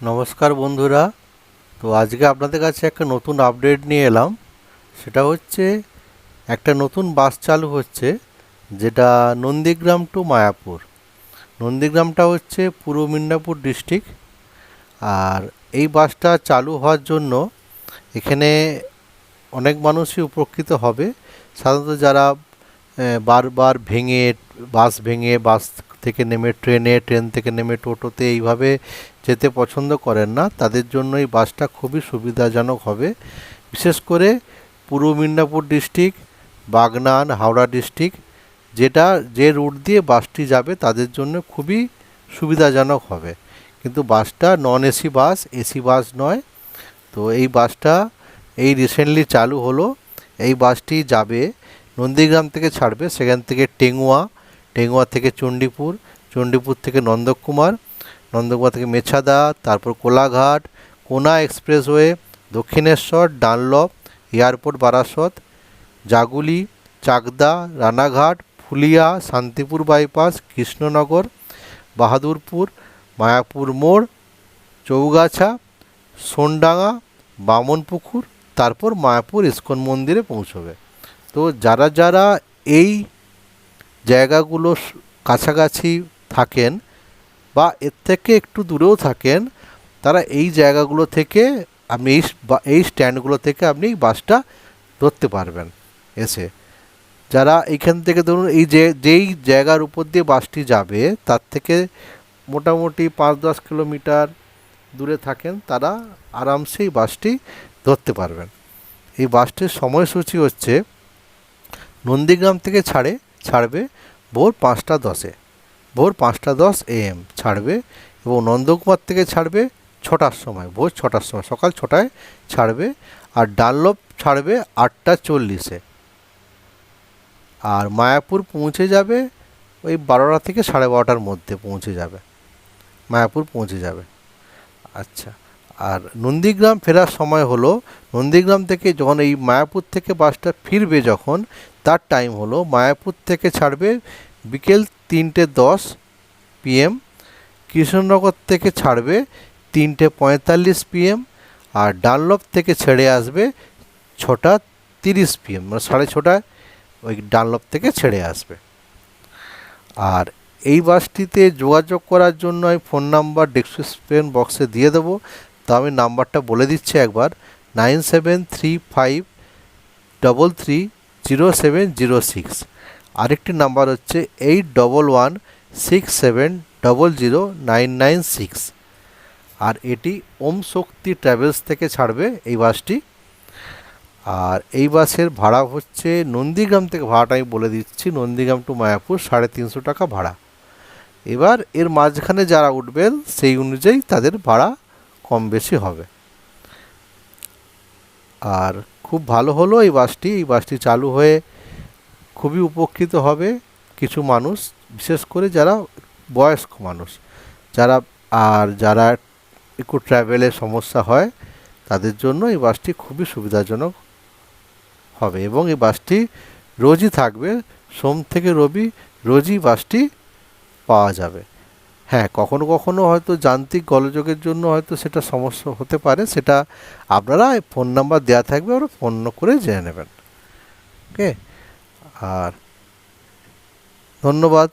নমস্কার বন্ধুরা। তো আজকে আপনাদের কাছে একটা নতুন আপডেট নিয়ে এলাম। সেটা হচ্ছে, একটা নতুন বাস চালু হচ্ছে, যেটা নন্দীগ্রাম টু মায়াপুর। নন্দীগ্রামটা হচ্ছে পূর্ব মিদনাপুর ডিস্ট্রিক্ট আর এই বাসটা চালু হওয়ার জন্য এখানে অনেক মানুষই উপকৃত হবে। সাধারণত যারা বারবার ভেঙে, বাস ভেঙে, বাস থেকে নেমে ট্রেনে, ট্রেন থেকে নেমে টোটোতে এইভাবে যেতে পছন্দ করেন না, তাদের জন্য এই বাসটা খুবই সুবিধাজনক হবে। বিশেষ করে পূর্ব মিদনাপুর ডিস্ট্রিক্ট, বাগনান, হাওড়া ডিস্ট্রিক্ট, যেটা যে রুট দিয়ে বাসটি যাবে তাদের জন্য খুবই সুবিধাজনক হবে। কিন্তু বাসটা non AC bus AC bus নয়। তো এই বাসটা এই রিসেন্টলি চালু হলো। এই বাসটি যাবে, নন্দীগ্রাম থেকে ছাড়বে, সেখান থেকে টেঙ্গুয়া টেঙ্গুয়া থেকে চণ্ডীপুর চণ্ডীপুর থেকে নন্দকুমার নন্দকুমার থেকে মেছাদা, তারপর Kolaghat, Kona expressway, Dakshineswar, Dunlop, airport Barasat, Jaguli, Chakdaha, Ranaghat, Phulia, Shantipur bypass, Krishnanagar, Bahadurpur, Mayapur মোড়, চৌগাছা, সোনডাঙ্গা, বামনপুকুর, তারপর মায়াপুর ইস্কন মন্দিরে পৌঁছবে। তো যারা যারা এই জায়গাগুলো কাছাকাছি থাকেন বা এর থেকে একটু দূরেও থাকেন, তারা এই জায়গাগুলো থেকে আপনি এই এই স্ট্যান্ডগুলো থেকে আপনি বাসটা ধরতে পারবেন এসে। যারা এইখান থেকে ধরুন এই যে, যেই জায়গার উপর দিয়ে বাসটি যাবে, তার থেকে মোটামুটি পাঁচ দশ কিলোমিটার দূরে থাকেন, তারা আরামসে এই বাসটি ধরতে পারবেন। এই বাসটির সময়সূচি হচ্ছে নন্দীগ্রাম থেকে ছাড়ে ছাড়বে ভোর পাঁচটা দশে। ভোর পাঁচটা দশ এএম ছাড়বে এবং নন্দকুমার থেকে ছাড়বে ছটার সময়, ভোর ছটার সময়, সকাল ছটায় ছাড়বে আর ডানলপ ছাড়বে আটটা চল্লিশে। আর মায়াপুর পৌঁছে যাবে ওই বারোটা থেকে সাড়ে বারোটার মধ্যে পৌঁছে যাবে। মায়াপুর পৌঁছে যাবে। আচ্ছা আর নন্দীগ্রাম ফেরার সময় হলো, নন্দীগ্রাম থেকে যখন এই মায়াপুর থেকে বাসটা ফিরবে যখন তার টাইম হলো মায়াপুর থেকে ছাড়বে বিকেল তিনটে দশ পিএম কৃষ্ণনগর থেকে ছাড়বে তিনটে পঁয়তাল্লিশ পিএম আর ডানলপ থেকে ছেড়ে আসবে ছটা তিরিশ পিএম মানে সাড়ে ছটায় ওই ডানলপ থেকে ছেড়ে আসবে। আর এই বাসটিতে যোগাযোগ করার জন্য আমি ফোন নাম্বার ডিসক্রিপশন বক্সে দিয়ে দেবো। তো আমি নাম্বারটা বলে দিচ্ছি একবার nine seven three five double three zero seven zero six. আরেকটি নাম্বার হচ্ছে eight double one six seven double zero nine nine six. আর এটি ওম শক্তি ট্রাভেলস থেকে ছাড়বে এই বাসটি। আর এই বাসের ভাড়া হচ্ছে নন্দীগ্রাম থেকে ভাড়াটা আমি বলে দিচ্ছি, নন্দীগ্রাম টু মায়াপুর সাড়ে তিনশো টাকা ভাড়া। এবার এর মাঝখানে যারা উঠবেন সেই অনুযায়ী তাদের ভাড়া কম বেশি হবে। আর খুব ভালো হলো এই বাসটি। এই বাসটি চালু হয়ে খুবই উপকৃত হবে কিছু মানুষ, বিশেষ করে যারা বয়স্ক মানুষ। যারা, আর যারা একটু ট্রাভেলের সমস্যা হয়, তাদের জন্য এই বাসটি খুবই সুবিধাজনক হবে এবং এই বাসটি রোজই থাকবে। সোম থেকে রবি রোজই বাসটি পাওয়া যাবে। হ্যাঁ কখনো কখনো হয়তো যান্ত্রিক গলযোগের জন্য হয়তো সেটা সমস্যা হতে পারে, সেটা আপনারা ফোন নাম্বার দেওয়া থাকবে, ওরা ফোন করে জেনে নেবেন। ওকে আর ধন্যবাদ।